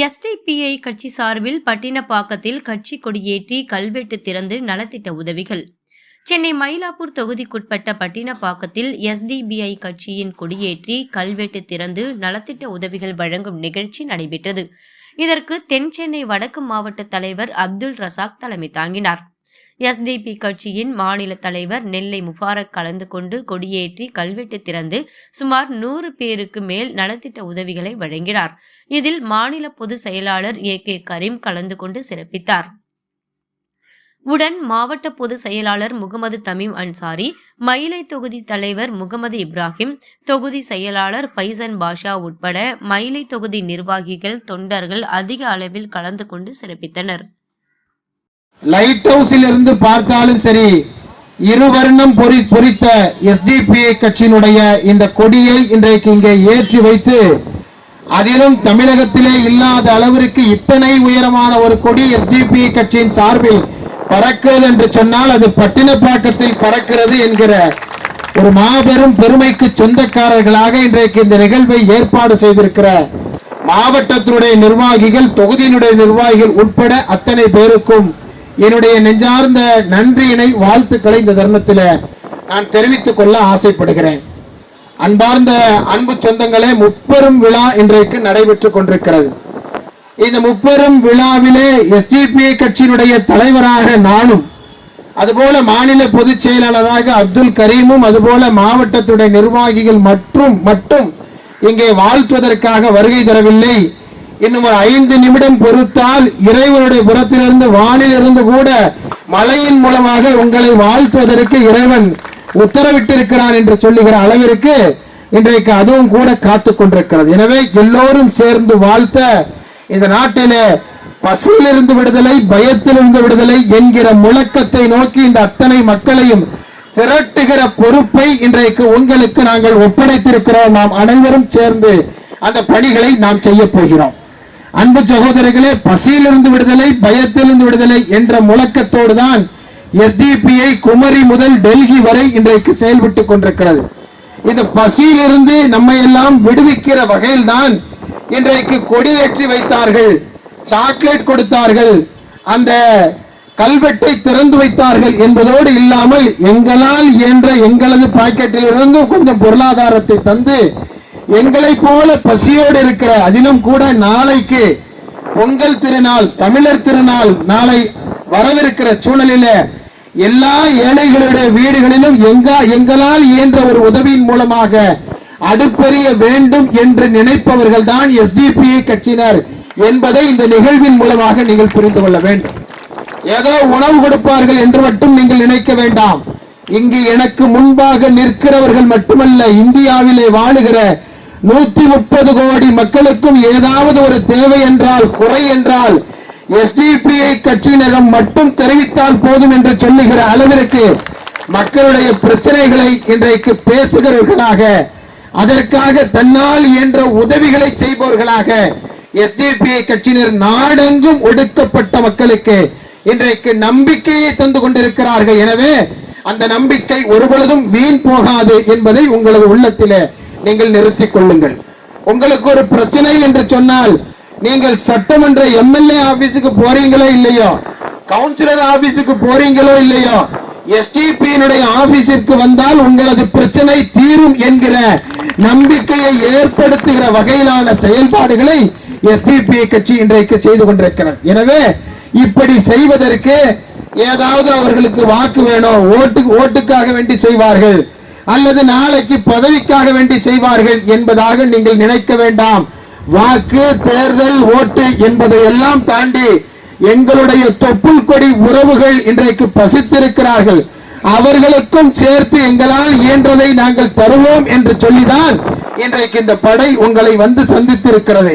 SDPI கட்சி சார்பில் பட்டினப்பாக்கத்தில் கட்சி கொடியேற்றி கல்வெட்டு திறந்து நலத்திட்ட உதவிகள். சென்னை மயிலாப்பூர் தொகுதிக்குட்பட்ட பட்டினப்பாக்கத்தில் எஸ்டிபிஐ கட்சியின் கொடியேற்றி கல்வெட்டு திறந்து நலத்திட்ட உதவிகள் வழங்கும் நிகழ்ச்சி நடைபெற்றது. இதற்கு தென் சென்னை வடக்கு மாவட்ட தலைவர் அப்துல் ரசாக் தலைமை தாங்கினார். எஸ்டிபி கட்சியின் மாநில தலைவர் நெல்லை முபாரக் கலந்து கொண்டு கொடியேற்றி கல்வெட்டு திறந்து சுமார் நூறு பேருக்கு மேல் நலத்திட்ட உதவிகளை வழங்கினார். இதில் மாநில பொதுச் செயலாளர் ஏ கே கரீம் கலந்து கொண்டு சிறப்பித்தார். உடன் மாவட்ட பொதுச் செயலாளர் முகமது தமீம் அன்சாரி மயிலை தொகுதி தலைவர் முகமது இப்ராஹிம் தொகுதி செயலாளர் பைசன் பாஷா உட்பட மயிலை தொகுதி நிர்வாகிகள் தொண்டர்கள் அதிக அளவில் கலந்து கொண்டு சிறப்பித்தனர். லைட் ஹவுஸில் இருந்து பார்த்தாலும் சரி இருவர்ணம் பொறி பொறித்த எஸ்டிபிஐ கட்சியினுடைய இந்த கொடியை இன்றைக்கு இங்கே ஏற்றி வைத்து அதிலும் தமிழகத்திலே இல்லாத அளவிற்கு இத்தனை உயரமான ஒரு கொடி எஸ்டிபிஐ கட்சியின் சார்பில் பறக்கிறது என்று சொன்னால் அது பட்டினப்பாக்கத்தில் பறக்கிறது என்கிற ஒரு மாபெரும் பெருமைக்கு சொந்தக்காரர்களாக இன்றைக்கு இந்த நிகழ்வை ஏற்பாடு செய்திருக்கிற மாவட்டத்தினுடைய நிர்வாகிகள் தொகுதியினுடைய நிர்வாகிகள் உட்பட அத்தனை பேருக்கும் என்னுடைய நெஞ்சார்ந்த நன்றியினை வாழ்த்துக்களை இந்த தருணத்தில் நான் தெரிவித்துக் கொள்ள ஆசைப்படுகிறேன். அன்பார்ந்த அன்பு சொந்தங்களே முப்பெரும் விழா இன்றைக்கு நடைபெற்றுக் கொண்டிருக்கிறது. இந்த முப்பெரும் விழாவிலே எஸ்டிபிஐ கட்சியினுடைய தலைவராக நானும் அதுபோல மாநில பொதுச் செயலாளராக அப்துல் கரீமும் அதுபோல மாவட்டத்துடைய நிர்வாகிகள் மற்றும் மட்டும் இங்கே வாழ்த்துவதற்காக வருகை தரவில்லை. இன்னும் ஐந்து நிமிடம் பொறுத்தால் இறைவனுடைய புறத்திலிருந்து வானிலிருந்து கூட மழையின் மூலமாக உங்களை வாழ்த்துவதற்கு இறைவன் உத்தரவிட்டிருக்கிறான் என்று சொல்லுகிற அளவிற்கு இன்றைக்கு அதுவும் கூட காத்து கொண்டிருக்கிறது. எனவே எல்லோரும் சேர்ந்து வாழ்த்த இந்த நாட்டிலே பசியிலிருந்து விடுதலை பயத்திலிருந்து விடுதலை என்கிற முழக்கத்தை நோக்கி இந்த அத்தனை மக்களையும் திரட்டுகிற பொறுப்பை இன்றைக்கு உங்களுக்கு நாங்கள் ஒப்படைத்திருக்கிறோம். நாம் அனைவரும் சேர்ந்து அந்த பணிகளை நாம் செய்ய போகிறோம். அன்பு சகோதரர்களே பசியிலிருந்து விடுதலை பயத்திலிருந்து விடுதலை என்ற முழக்கத்தோடு தான் எஸ்டிபிஐ குமரி முதல் டெல்லி வரை இன்றைக்கு செயல்பட்டு கொண்டிருக்கிறது. இந்த பசியிலிருந்து நம்மை எல்லாம் விடுவிக்கிற வகையில் தான் இன்றைக்கு கொடியேற்றி வைத்தார்கள் சாக்லேட் கொடுத்தார்கள் அந்த கல்வெட்டை திறந்து வைத்தார்கள் என்பதோடு இல்லாமல் எங்களால் இயன்ற எங்களது பாக்கெட்டில் இருந்து கொஞ்சம் பொருளாதாரத்தை தந்து எங்களை போல பசியோடு இருக்கிற அதிலும் கூட நாளைக்கு பொங்கல் திருநாள் தமிழர் திருநாள் நாளை வரவிருக்கிற சூழலில எல்லா ஏழைகளுடைய வீடுகளிலும் எங்கா எங்களால் இயன்ற ஒரு உதவியின் மூலமாக அடுப்பெறிய வேண்டும் என்று நினைப்பவர்கள் தான் எஸ்டிபிஐ கட்சியினர் என்பதை இந்த நிகழ்வின் மூலமாக நீங்கள் புரிந்து கொள்ள வேண்டும். ஏதோ உணவு கொடுப்பார்கள் என்று மட்டும் நீங்கள் நினைக்க வேண்டாம். இங்கு எனக்கு முன்பாக நிற்கிறவர்கள் மட்டுமல்ல இந்தியாவிலே வாழுகிற நூத்தி முப்பது கோடி மக்களுக்கும் ஏதாவது ஒரு தேவை என்றால் குறை என்றால் எஸ்டிபிஐ கட்சியினரம் மட்டும் தெரிவித்தால் போதும் என்று சொல்லுகிற அளவிற்கு மக்களுடைய பிரச்சனைகளை இன்றைக்கு பேசுகிறவர்களாக அதற்காக தன்னால் என்ற உதவிகளை செய்பவர்களாக எஸ்டிபிஐ கட்சியினர் நாடெங்கும் ஒடுக்கப்பட்ட மக்களுக்கு இன்றைக்கு நம்பிக்கையை தந்து கொண்டிருக்கிறார்கள். எனவே அந்த நம்பிக்கை ஒருபொழுதும் வீண் போகாது என்பதை உங்களது உள்ளத்திலே நீங்கள் நிறுத்திக் கொள்ளுங்கள். உங்களுக்கு ஒரு பிரச்சனை என்று சொன்னால் நீங்கள் சட்டமன்ற எம்எல்ஏ ஆபீஸுக்கு போறீங்களோ இல்லையோ கவுன்சிலர் ஆபீஸுக்கு போறீங்களோ இல்லையோ எஸ்டிபியினுடைய ஆபீஸிற்கு வந்தால் உங்களது பிரச்சனை தீரும் என்கிற நம்பிக்கையை ஏற்படுத்துகிற வகையிலான செயல்பாடுகளை எஸ்டிபி கட்சி இன்றைக்கு செய்து கொண்டிருக்கிறது. எனவே இப்படி செய்வதற்கு ஏதாவது அவர்களுக்கு வாக்கு வேணும் ஓட்டு ஓட்டுக்காக வேண்டி செய்வார்கள். அல்லது நாளைக்கு பதவிக்காக வேண்டி செய்வார்கள் என்பதாக நீங்கள் நினைக்க வேண்டாம். வாக்கு தேர்தல் ஓட்டு என்பதை எல்லாம் தாண்டி எங்களுடைய தொப்புள் கொடி உறவுகள் இன்றைக்கு பசித்திருக்கிறார்கள். அவர்களுக்கும் சேர்த்து எங்களால் இயன்றதை நாங்கள் தருவோம் என்று சொல்லிதான் இன்றைக்கு இந்த படை உங்களை வந்து சந்தித்திருக்கிறது.